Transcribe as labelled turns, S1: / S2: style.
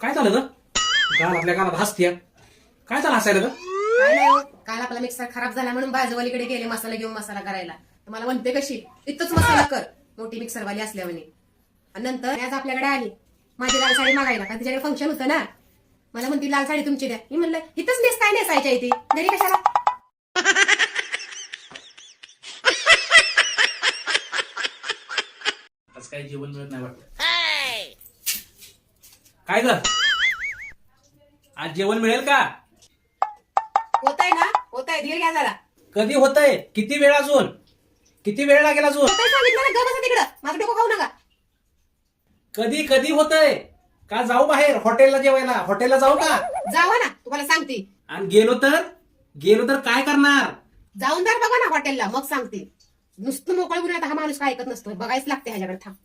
S1: काय झालं ग? गाल आपल्या गालात हसतीय काय झालं हसायला ग?
S2: काय नाही हो काल आपला मिक्सर खराब झाला म्हणून बाजूवालीकडे गेले मसाला घेऊन मसाला करायला. तर मला म्हणते कशी इथंच मसाला कर. मोठी मिक्सरवाली असल्यामुळे आणि नंतर आज आपल्याकडे आली. माझी लाल साडी मागायला कारण तिच्याकडे फंक्शन होतं ना. मला म्हणती लाल साडी तुमची द्या. मी म्हणलं इथंच नेस काय नेसायच्या इथे घरी कशाला?
S1: आज काही जेवण मिळत नाही वाटत. काय ग? आज जेवण मिळेल का?
S2: होत आहे ना? होत आहे धीर घ्या जरा.
S1: कधी होतंय? किती वेळ अजून? किती वेळ लागेल अजून?
S2: होतंय सांगितलं ना गप बसा तिकडं. माझं डोकं खाऊ नका.
S1: कधी कधी होतंय? का जाऊ बाहेर? हॉटेलला जेवायला. हॉटेलला जाऊ का?
S2: जावा ना. तुम्हाला सांगते.
S1: आणि गेलो तर? गेलो तर काय करणार?
S2: जाऊन तर बघा ना हॉटेलला. मग सांगते. नुसतं मोकळं आता हा माणूस काय ऐकत नसतो बघायच लागते ह्याच्याकडे. थांब.